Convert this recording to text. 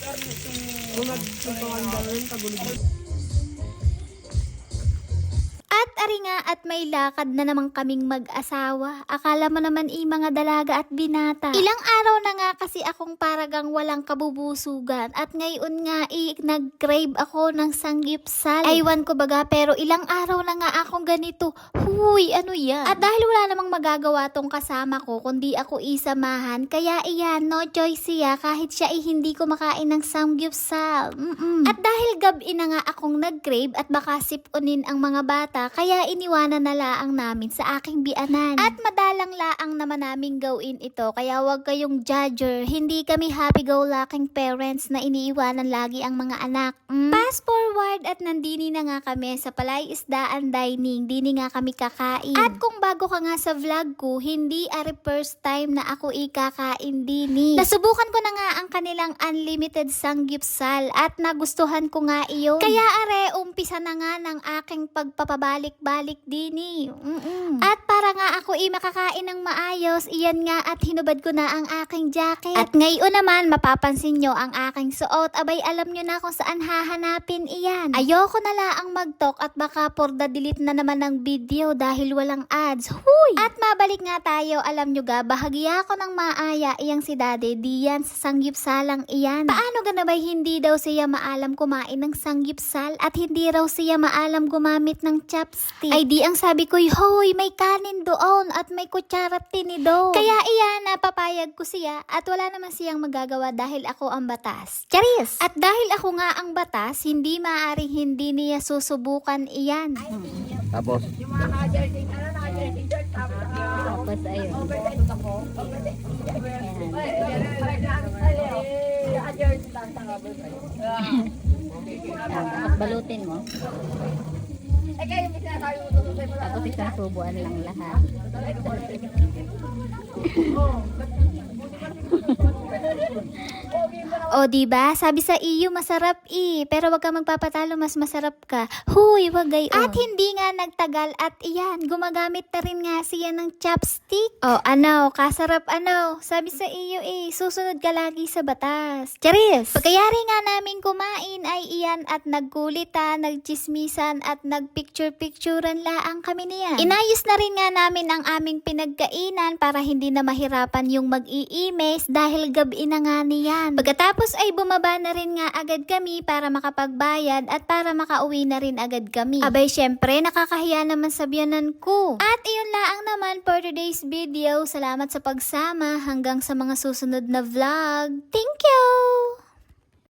Kung daw yun, kagulog. At may lakad na naman kaming mag-asawa. Akala mo naman i mga dalaga at binata. Ilang araw na nga kasi akong paragang walang kabubusugan. At ngayon nga i nag-crave ako ng sanggipsal. Aywan ko baga pero ilang araw na nga akong ganito. Huy, ano yan? At dahil wala namang magagawa tong kasama ko kundi ako isamahan. Kaya iyan, no choice siya kahit siya ay hindi kumakain ng sanggipsal. Mm-mm. At dahil gabi na nga akong nag-crave at baka sipunin ang mga bata, kaya iniwanan na laang namin sa aking bianan. At madalang laang naman namin gawin ito, kaya wag kayong judger. Hindi kami happy-go-lucky parents na iniiwanan lagi ang mga anak. Mm. Fast forward at nandini na nga kami sa Palay Isdaan Dining. Dini nga kami kakain. At kung bago ka nga sa vlog ko, hindi ari first time na ako ikakain dini. Nasubukan ko na nga ang kanilang unlimited sanggipsal at nagustuhan ko nga iyon. Kaya are, umpisa na nga ng aking pagpapabalik-balik dini. Mm-mm. At para nga ako i makakain ng maayos, iyan nga at hinubad ko na ang aking jacket. At ngayon naman, mapapansin nyo ang aking suot. Abay, alam nyo na kung saan hahanapin iyan. Ayoko na laang mag-talk at baka for the delete na naman ng video dahil walang ads. Huy! At mabalik nga tayo, alam nyo ga, bahagya ko ng maaya iyang si Daddy, diyan sa sanggipsalang iyan. Paano ganabay hindi daw siya maalam kumain ng sanggipsal at hindi raw siya maalam gumamit ng chopstick? Ay di ang sabi ko, hoy, may kanin doon at may kutsara tinido. Kaya iyan, napapayag ko siya at wala naman siyang magagawa dahil ako ang batas. Charis! At dahil ako nga ang batas, hindi maaaring hindi niya susubukan iyan. Tapos, Yung mga naka-jersey, ano naka-jersey shirt, tapos Tapos ayun. oversize ako. Oversize. Tapos balutin mo. Eh kayo, may sinasabi mo tutusin mo lang. Tapos isang lang lahat. O, di ba? Sabi sa iyo, masarap i. Pero wag ka magpapatalo, mas masarap ka. Huy, wag gayon. At hindi nga nagtagal at iyan, gumagamit na rin nga siya ng chopstick. O, ano, kasarap ano. Sabi sa iyo eh, susunod ka lagi sa batas. Charis! Pagkayari nga namin kumain ay iyan at nagkulitan, nagchismisan at nagpicture-picturean laang kami niya. Inayos na rin nga namin ang aming pinagkainan para hindi na mahirapan yung mag-i-emails dahil gabi na nga niyan. Pagkatapos ay bumaba na rin nga agad kami para makapagbayad at para makauwi na rin agad kami. Abay syempre nakakahiya naman sa biyanan ko. At iyon laang naman for today's video. Salamat sa pagsama hanggang sa mga susunod na vlog. Thank you!